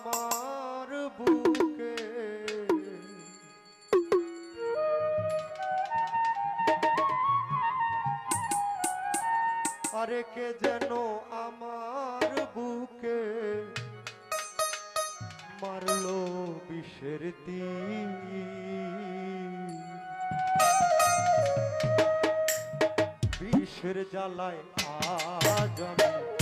আমার বুকে। আরে কে যেন আমার বুকে মারলো বিষের বিষের জ্বালায় আজ আমি